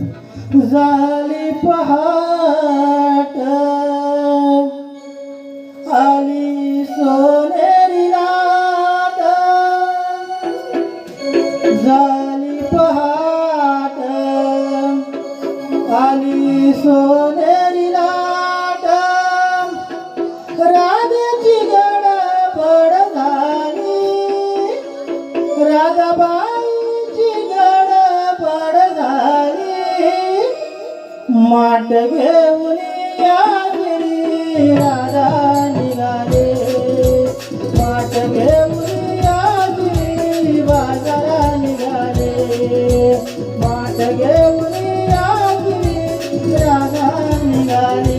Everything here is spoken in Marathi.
झाली पहाट आली सोनेरी नाट. झाली पहाट आली सोनेरी नाट. राधाची गड पड झाली राधाबा माट घेऊन राधा निघाले. माट घेऊन बाजारा निघाले. माट घेऊन राधा निघाले.